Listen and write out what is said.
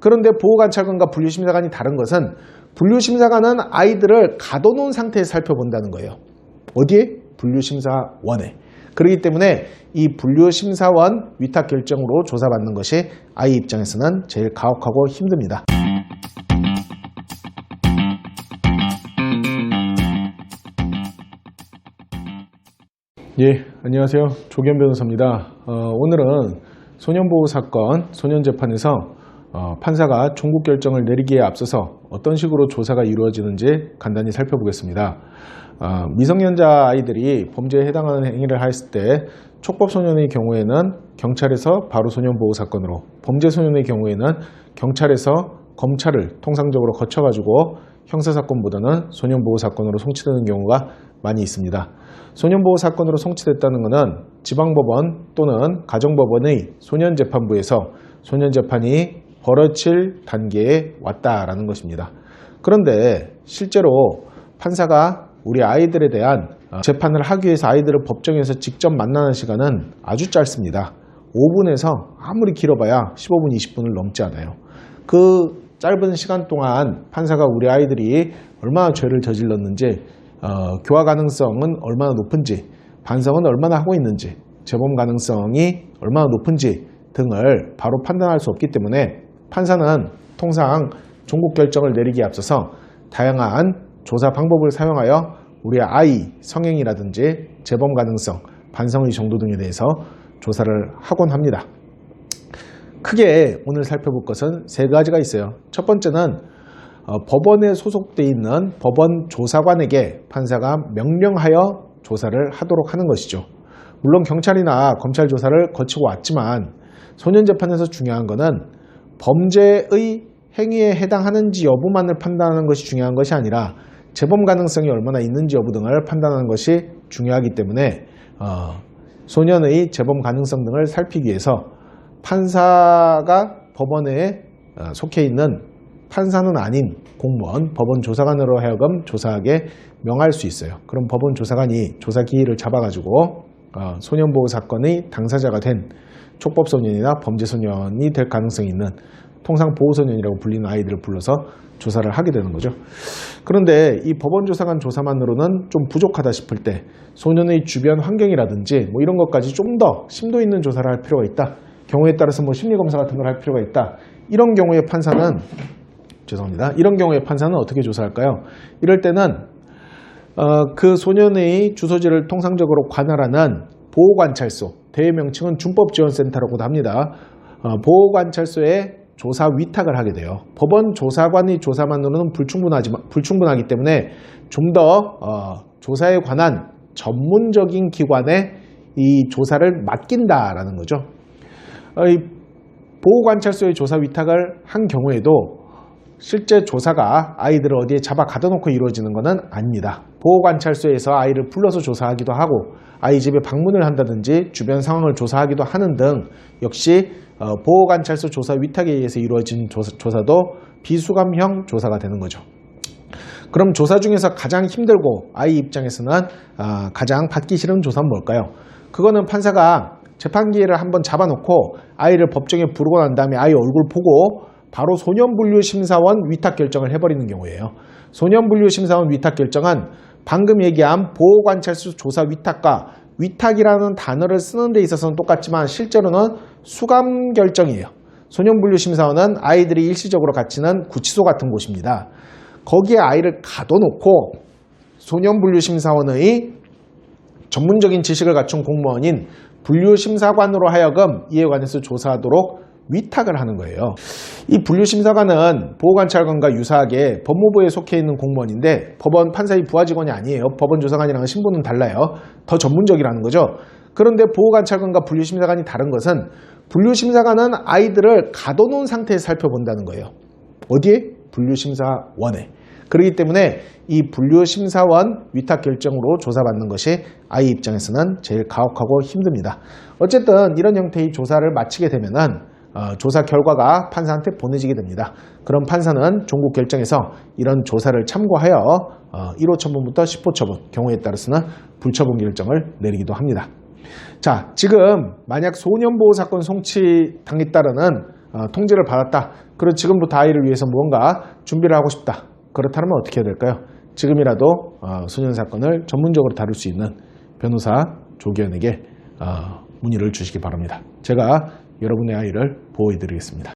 그런데 보호관찰관과 분류심사관이 다른 것은 분류심사관은 아이들을 가둬놓은 상태에서 살펴본다는 거예요. 어디에? 분류심사원에. 그렇기 때문에 이 분류심사원 위탁 결정으로 조사받는 것이 아이 입장에서는 제일 가혹하고 힘듭니다. 예, 안녕하세요. 조견 변호사입니다. 어, 오늘은 소년보호 사건 소년재판에서 어, 판사가 종국 결정을 내리기에 앞서서 어떤 식으로 조사가 이루어지는지 간단히 살펴보겠습니다. 어, 미성년자 아이들이 범죄에 해당하는 행위를 했을 때 촉법 소년의 경우에는 경찰에서 바로 소년보호 사건으로 범죄 소년의 경우에는 경찰에서 검찰을 통상적으로 거쳐가지고 형사사건보다는 소년보호 사건으로 송치되는 경우가 많이 있습니다. 소년보호 사건으로 송치됐다는 것은 지방법원 또는 가정법원의 소년재판부에서 소년재판이 벌어질 단계에 왔다라는 것입니다. 그런데 실제로 판사가 우리 아이들에 대한 어, 재판을 하기 위해서 아이들을 법정에서 직접 만나는 시간은 아주 짧습니다. 5분에서 아무리 길어봐야 15분, 20분을 넘지 않아요. 그 짧은 시간 동안 판사가 우리 아이들이 얼마나 죄를 저질렀는지 어, 교화 가능성은 얼마나 높은지 반성은 얼마나 하고 있는지 재범 가능성이 얼마나 높은지 등을 바로 판단할 수 없기 때문에 판사는 통상 종국 결정을 내리기에 앞서서 다양한 조사 방법을 사용하여 우리 아이 성행이라든지 재범 가능성, 반성의 정도 등에 대해서 조사를 하곤 합니다. 크게 오늘 살펴볼 것은 세 가지가 있어요. 첫 번째는 어, 법원에 소속돼 있는 법원 조사관에게 판사가 명령하여 조사를 하도록 하는 것이죠. 물론 경찰이나 검찰 조사를 거치고 왔지만 소년 재판에서 중요한 것은 범죄의 행위에 해당하는지 여부만을 판단하는 것이 중요한 것이 아니라 재범 가능성이 얼마나 있는지 여부 등을 판단하는 것이 중요하기 때문에 어, 소년의 재범 가능성 등을 살피기 위해서 판사가 법원에 어, 속해 있는 판사는 아닌 공무원, 법원 조사관으로 하여금 조사하게 명할 수 있어요. 그럼 법원 조사관이 조사 기일을 잡아가지고 어, 소년보호 사건의 당사자가 된 촉법소년이나 범죄소년이 될 가능성이 있는 통상 보호소년이라고 불리는 아이들을 불러서 조사를 하게 되는 거죠. 그런데 이 법원 조사관 조사만으로는 좀 부족하다 싶을 때 소년의 주변 환경이라든지 뭐 이런 것까지 좀 더 심도 있는 조사를 할 필요가 있다. 경우에 따라서 뭐 심리검사 같은 걸 할 필요가 있다. 이런 경우에 판사는 죄송합니다. 이런 경우에 판사는 어떻게 조사할까요? 이럴 때는 어, 그 소년의 주소지를 통상적으로 관할하는 보호관찰소, 대외 명칭은 준법지원센터라고도 합니다. 어, 보호관찰소에 조사 위탁을 하게 돼요. 법원 조사관의 조사만으로는 불충분하지, 불충분하기 때문에 좀더 어, 조사에 관한 전문적인 기관에 이 조사를 맡긴다라는 거죠. 어, 이 보호관찰소에 조사 위탁을 한 경우에도 실제 조사가 아이들을 어디에 잡아 가둬놓고 이루어지는 것은 아닙니다. 보호관찰소에서 아이를 불러서 조사하기도 하고 아이 집에 방문을 한다든지 주변 상황을 조사하기도 하는 등 역시 어, 보호관찰소 조사 위탁에 의해서 이루어진 조사, 도 비수감형 조사가 되는 거죠. 그럼 조사 중에서 가장 힘들고 아이 입장에서는 아, 가장 받기 싫은 조사는 뭘까요? 그거는 판사가 재판 기회를 한번 잡아놓고 아이를 법정에 부르고 난 다음에 아이 얼굴 보고 바로 소년분류심사원 위탁 결정을 해버리는 경우예요. 소년분류심사원 위탁 결정은 방금 얘기한 보호관찰소 조사 위탁과 위탁이라는 단어를 쓰는 데 있어서는 똑같지만 실제로는 수감 결정이에요. 소년분류심사원은 아이들이 일시적으로 갇히는 구치소 같은 곳입니다. 거기에 아이를 가둬놓고 소년분류심사원의 전문적인 지식을 갖춘 공무원인 분류심사관으로 하여금 이에 관해서 조사하도록 위탁을 하는 거예요. 이 분류심사관은 보호관찰관과 유사하게 법무부에 속해 있는 공무원인데 법원 판사의 부하 직원이 아니에요. 법원 조사관이랑은 신분은 달라요. 더 전문적이라는 거죠. 그런데 보호관찰관과 분류심사관이 다른 것은 분류심사관은 아이들을 가둬놓은 상태에서 살펴본다는 거예요. 어디에? 분류심사원에. 그렇기 때문에 이 분류심사원 위탁 결정으로 조사받는 것이 아이 입장에서는 제일 가혹하고 힘듭니다. 어쨌든 이런 형태의 조사를 마치게 되면은 어, 어, 조사 결과가 판사한테 보내지게 됩니다. 그럼 판사는 종국 결정에서 이런 조사를 참고하여 어, 1호 처분부터 10호 처분, 경우에 따라서는 불처분 결정을 내리기도 합니다. 자, 지금 만약 소년보호 사건 송치 당했다라는 어, 통지를 받았다. 그리고 지금부터 아이를 위해서 무언가 준비를 하고 싶다. 그렇다면 어떻게 해야 될까요? 지금이라도 소년 사건을 전문적으로 다룰 수 있는 변호사 조기현에게 문의를 주시기 바랍니다. 제가 여러분의 아이를 보호해드리겠습니다.